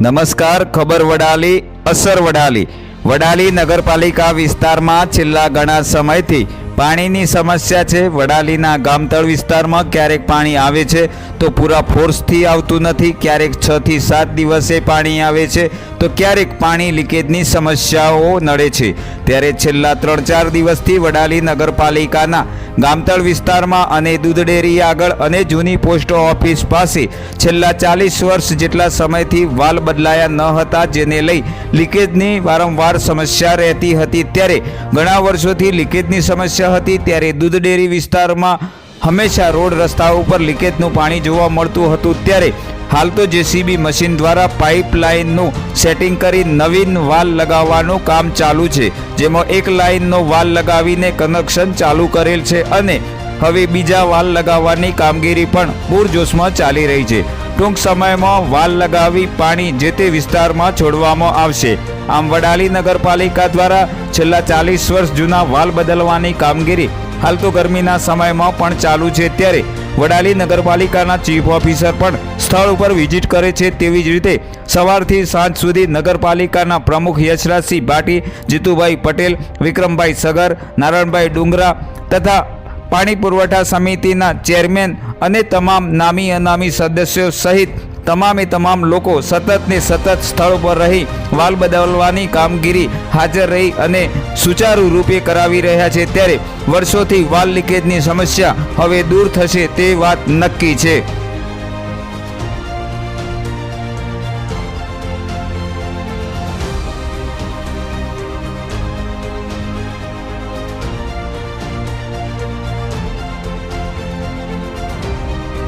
નમસ્કાર, ખબર વડાલી, અસર વડાલી. વડાલી નગરપાલિકા વિસ્તારમાં છેલ્લા ઘણા સમયથી પાણીની સમસ્યા છે. વડાલીના ગામતળ વિસ્તારમાં ક્યારેક પાણી આવે છે તો પૂરા ફોર્સથી આવતું નથી. ક્યારેક છથી સાત દિવસે પાણી આવે છે તો ક્યારેક પાણી લીકેજની સમસ્યાઓ નડે છે. ત્યારે છેલ્લા ત્રણ ચાર દિવસથી વડાલી નગરપાલિકાના ગામતળ વિસ્તારમાં અને દૂધડેરી આગળ અને જૂની પોસ્ટ ઓફિસ પાસે છેલ્લા ચાલીસ વર્ષ જેટલા સમયથી વાલ બદલાયા ન હતા, જેને લઈ લીકેજની વારંવાર સમસ્યા રહેતી હતી. ત્યારે ઘણા વર્ષોથી લીકેજની સમસ્યા હતી, ત્યારે દૂધડેરી વિસ્તારમાં હંમેશા રોડ રસ્તા ઉપર લીકેજનું પાણી જોવા મળતું હતું. ત્યારે હાલ તો જેસીબી મશીન દ્વારા પાઇપલાઇનનું સેટિંગ કરી નવીન વાલ લગાવવાનું કામ ચાલુ છે. જેમાં એક લાઇનનો વાલ લગાવીને કનેક્શન ચાલુ કરેલ છે અને હવે બીજા વાલ લગાવવાની કામગીરી પણ પૂરજોશમાં ચાલી રહી છે. ટૂંક સમયમાં વાલ લગાવી પાણી જે તે વિસ્તારમાં છોડવામાં આવશે. આમ વડાલી નગરપાલિકા દ્વારા છેલ્લા ચાલીસ વર્ષ જૂના વાલ બદલવાની કામગીરી હાલ તો ગરમીના સમયમાં પણ ચાલુ છે ત્યારે વડાલી નગરપાલિકાના ચીફ ઓફિસર પણ સ્થળ ઉપર વિઝિટ કરે છે તેવી જ રીતે સવારથી સાંજ સુધી નગરપાલિકાના પ્રમુખ યશરાજસિંહ બાટી જીતુભાઈ પટેલ, વિક્રમભાઈ સગર, નારાયણભાઈ ડુંગરા તથા પાણી પુરવઠા સમિતિના ચેરમેન અને તમામ નામી અનામી સદસ્યો સહિત તમામે તમામ લોકો સતત ને સતત સ્થળ પર રહી, વાલ બદલવાની કામગીરી હાજર રહી અને સુચારુ રૂપે કરાવી રહ્યા છે. ત્યારે વર્ષોથી વાલ લીકેજની સમસ્યા હવે દૂર થશે તે વાત નક્કી છે.